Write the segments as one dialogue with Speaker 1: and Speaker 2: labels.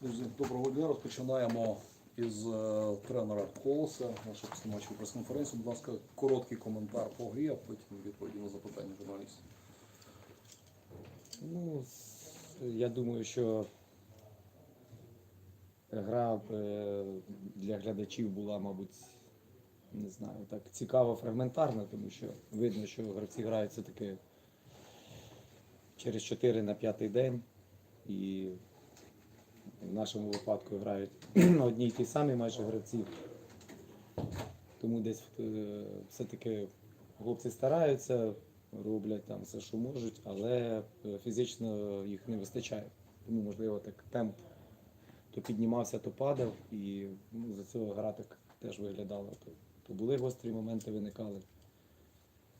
Speaker 1: Друзі, доброго дня. Розпочинаємо із е, тренера Колоса, нашої післяматчевої прес-конференції. Будь ласка, короткий коментар по грі, а потім відповіді на запитання журналістів.
Speaker 2: Ну, я думаю, що гра е, для глядачів була, мабуть, не знаю, так цікаво фрагментарна, тому що видно, що гравці грають все таки через 4 на 5 день. І в нашому випадку грають одні й ті самі майже гравці. Тому десь е, все-таки хлопці стараються, роблять там все, що можуть, але е, фізично їх не вистачає. Тому, можливо, так темп то піднімався, то падав, і ну, за цього гра так теж виглядала. То, то були гострі моменти, виникали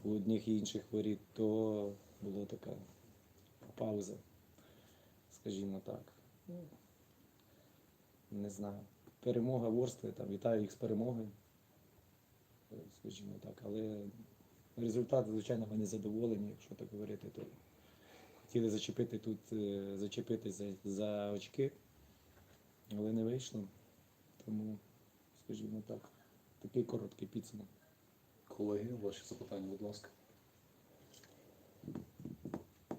Speaker 2: у одних і інших воріт, то була така пауза, скажімо так. Не знаю. Перемога Ворскли, там, вітаю їх з перемогою, скажімо так, але результат, звичайно, ми задоволені, якщо так говорити, то хотіли зачепити тут, е, зачепити за, за очки, але не вийшло. Тому, скажімо так, такий короткий підсумок.
Speaker 1: Колеги, ваші запитання, будь ласка.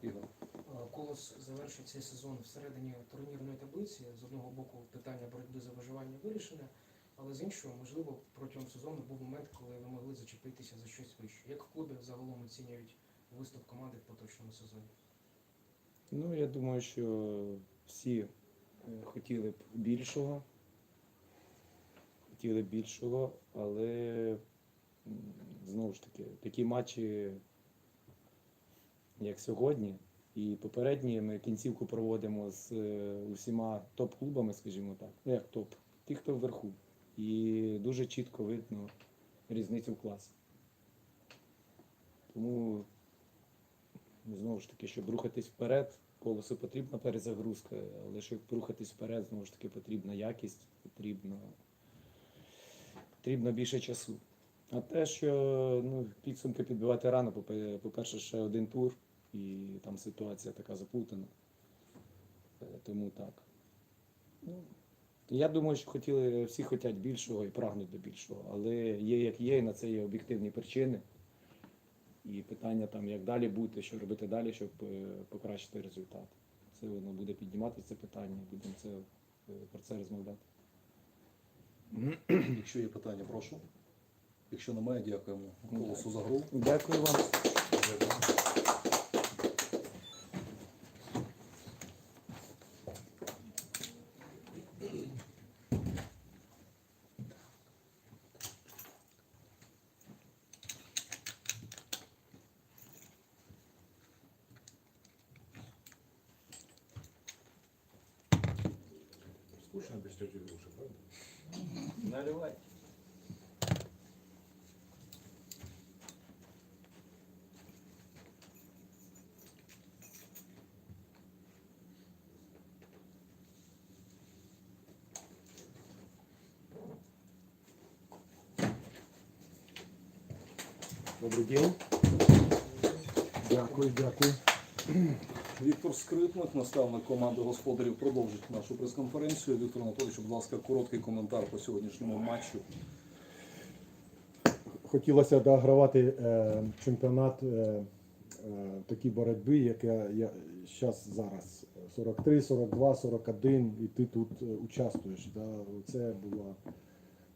Speaker 1: Ігор.
Speaker 3: Е, Колос завершив цей сезон всередині турнірної таблиці. З одного боку, питання боротьби за виживання вирішене, але з іншого, можливо, протягом сезону був момент, коли ви могли зачепитися за щось вище. Як в клубі загалом оцінюють виступ команди в поточному сезоні?
Speaker 2: Ну, я думаю, що всі е, хотіли б більшого. Хотіли б більшого, але знову ж таки, такі матчі, як сьогодні, і попередні ми кінцівку проводимо з е, усіма топ-клубами, скажімо так. Ну як топ, ті, хто вверху. І дуже чітко видно різницю в класі. Тому знову ж таки, щоб рухатись вперед, колесу потрібна перезагрузка, але щоб рухатись вперед, знову ж таки, потрібна якість, потрібно, потрібно більше часу. А те, що ну, підсумки підбивати рано, по-перше, ще один тур, і там ситуація така заплутана. Е, Тому так. Ну, я думаю, що хотіли, всі хочуть більшого і прагнуть до більшого, але є як є, і на це є об'єктивні причини. І питання там, як далі бути, що робити далі, щоб е, покращити результат. Це воно буде піднімати це питання, будемо це, е, про це розмовляти.
Speaker 1: Якщо є питання, прошу. Якщо немає, дякуємо Колосу за гру.
Speaker 2: Дякую вам.
Speaker 4: Скучно без тети Груши, правда?
Speaker 2: Наливай. Добрый день.
Speaker 5: Дякую, дякую.
Speaker 1: Віктор Скрипник, наставник команди господарів, продовжить нашу прес-конференцію. Віктор Анатолійович, будь ласка, короткий коментар по сьогоднішньому матчу.
Speaker 5: Хотілося догравати е, чемпіонат е, е, такій боротьби, яка я зараз зараз 43, 42, 41, і ти тут е, участвуєш. Да? Це була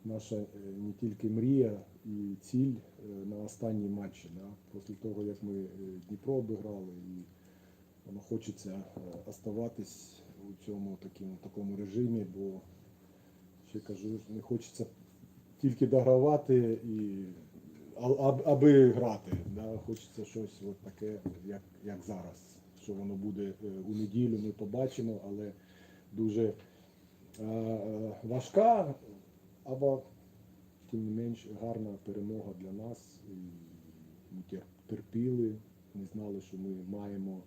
Speaker 5: наша е, не тільки мрія і ціль на останній матчі. Да? Після того, як ми Дніпро обіграли, і хочеться е, оставатись у цьому такому, такому режимі, бо ще кажу, не хочеться тільки догравати і аби грати. Да? Хочеться щось от таке, як, як зараз. Що воно буде е, у неділю, ми побачимо, але дуже е, важка, або тим не менш гарна перемога для нас. Ми терпіли, ми знали, що ми маємо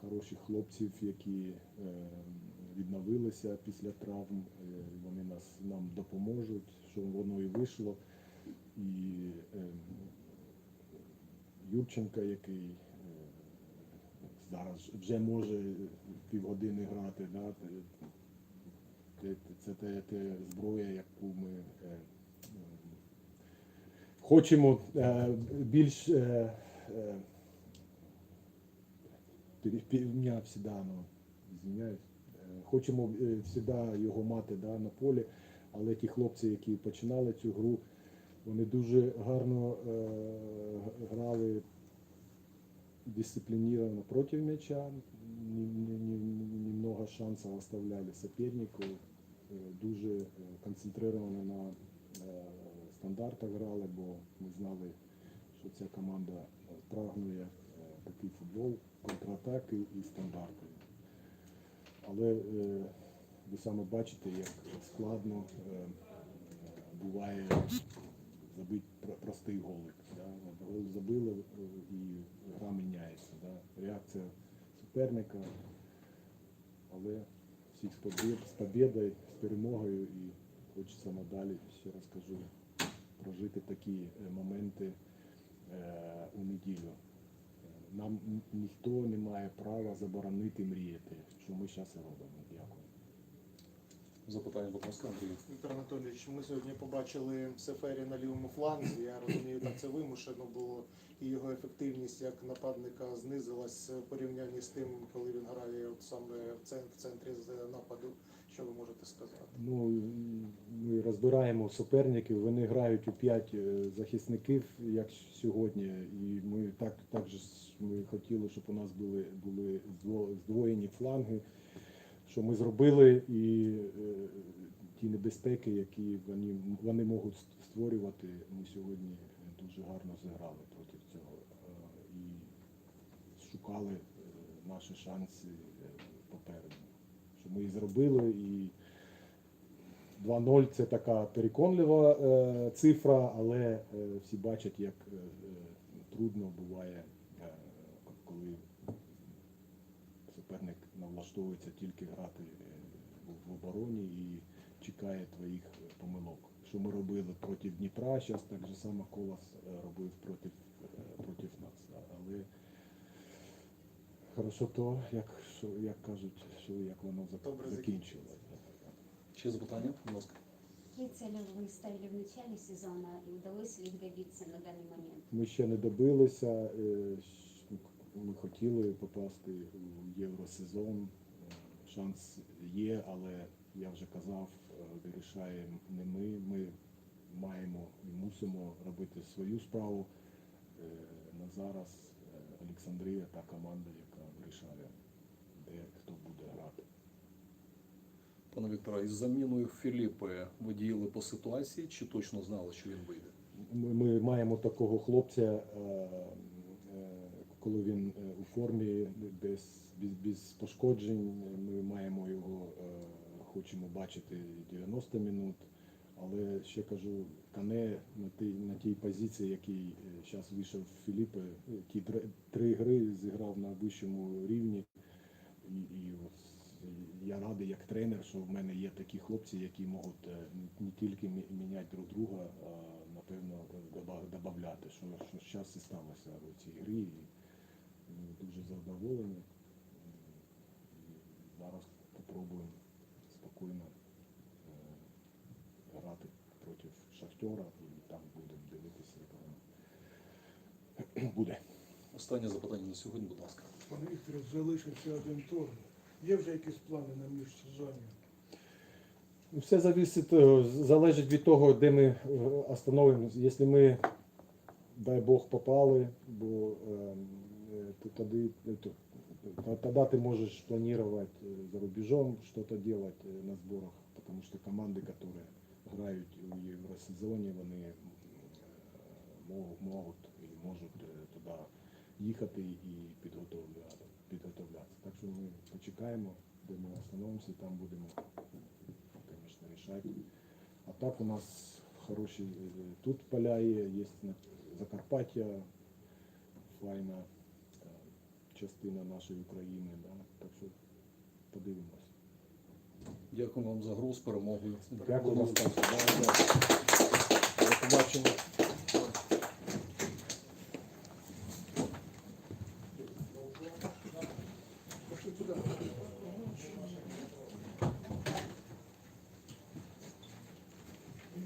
Speaker 5: хороших хлопців, які е, відновилися після травм. е, Вони нас нам допоможуть, що воно і вийшло. І е, Юрченка, який е, зараз вже може півгодини грати. Да? Це, те, те зброя, яку ми е, е, хочемо е, більш е, е, пере- пере- у меня всегда, ну, извиняюсь, е, хочемо е, всегда його мати да, на полі, але ті хлопці, які починали цю гру, вони дуже гарно е, грали дисциплинированно против мяча, не- не- не- немного шансов оставляли сопернику, е, дуже концентровано на стандартах грали, бо ми знали, що ця команда прагнує такий футбол, контратаки і стандарти. Але е, ви саме бачите, як складно е, буває забити простий голик. Да? Гол забили е, і гра міняється. Да? Реакція суперника, але всіх з побєдою, з перемогою і хочеться надалі, ще раз кажу, прожити такі е, моменти е, у неділю. Нам ніхто не має права заборонити мріяти, що ми зараз і робимо. Дякую.
Speaker 1: Запитання, будь ласка, Андрій.
Speaker 6: Віктор Анатолійович, ми сьогодні побачили Сефері на лівому фланзі. Я розумію, так це вимушено було, і його ефективність як нападника знизилась в порівнянні з тим, коли він грає от саме в центрі, в центрі з нападу. Що ви можете сказати?
Speaker 5: Ну, розбираємо суперників, вони грають у п'ять е, захисників, як сьогодні. І ми так, так же ми хотіли, щоб у нас були, були здвоєні фланги, що ми зробили, і е, ті небезпеки, які вони, вони можуть створювати, ми сьогодні дуже гарно зіграли проти цього. Е, І шукали наші шанси попереду. Що ми і зробили, і 2-0 це така переконлива е, цифра, але е, всі бачать, як е, трудно буває, коли суперник налаштовується тільки грати в- обороні і чекає твоїх помилок. Що ми робили проти Дніпра, зараз так же само Колос робив проти, проти нас. Але хорошо то, як, що, як кажуть, що як воно зак-
Speaker 6: Добре
Speaker 5: закінчилось.
Speaker 1: Ще запитання, будь ласка.
Speaker 7: Какие цели вы ставили в начале сезона и удалось ли их добиться на данный момент?
Speaker 5: Ми ще не добилися. е, Ми хотіли попасти у євросезон. Е, Шанс є, але я вже казав, е, вирішає не ми. Ми маємо і мусимо робити свою справу. На зараз Олександрія та команда, яка вирішає, де хто буде грати.
Speaker 1: Пане Вікторе, із заміною Філіппи ви діяли по ситуації чи точно знали, що він вийде?
Speaker 5: Ми, ми маємо такого хлопця, е, е, коли він е, у формі без, без, без пошкоджень. Ми маємо його, хочемо бачити 90 минут. Але ще кажу, Кане на тій, на тій позиції, який зараз вийшов Філіппе, е, ті три гри зіграв на вищому рівні. Я радий як тренер, що в мене є такі хлопці, які можуть е, не тільки міняти друг друга, а напевно додати, що, що зараз і сталося у цій грі. І дуже задоволені. І зараз спробуємо спокійно е, грати проти Шахтера і там будемо дивитися, як воно буде.
Speaker 1: Останнє запитання на сьогодні, будь ласка.
Speaker 8: Пане Вікторе, залишився один тур. Є вже якісь плани на міжсезоння?
Speaker 5: Ну, Все зависить, е, залежить від того, де ми е, остановимося. Якщо ми, дай Бог, попали, бо е, е, то тоді, е, то- то- тогда ты можешь планировать э, за рубежом что-то делать э, на сборах, потому что команды, которые играют у Євросезоні, вони е, мог- можуть і можуть е, туди їхати і підготовляти, підготовлятися. Так що ми почекаємо, де ми остановимося, там будемо конечно, решать. А так у нас хороші е, тут поля є, є Закарпаття, файна е, частина нашої України. Да? Так що подивимось.
Speaker 1: Дякую вам за гру з перемогою.
Speaker 5: Дякую. До побачення.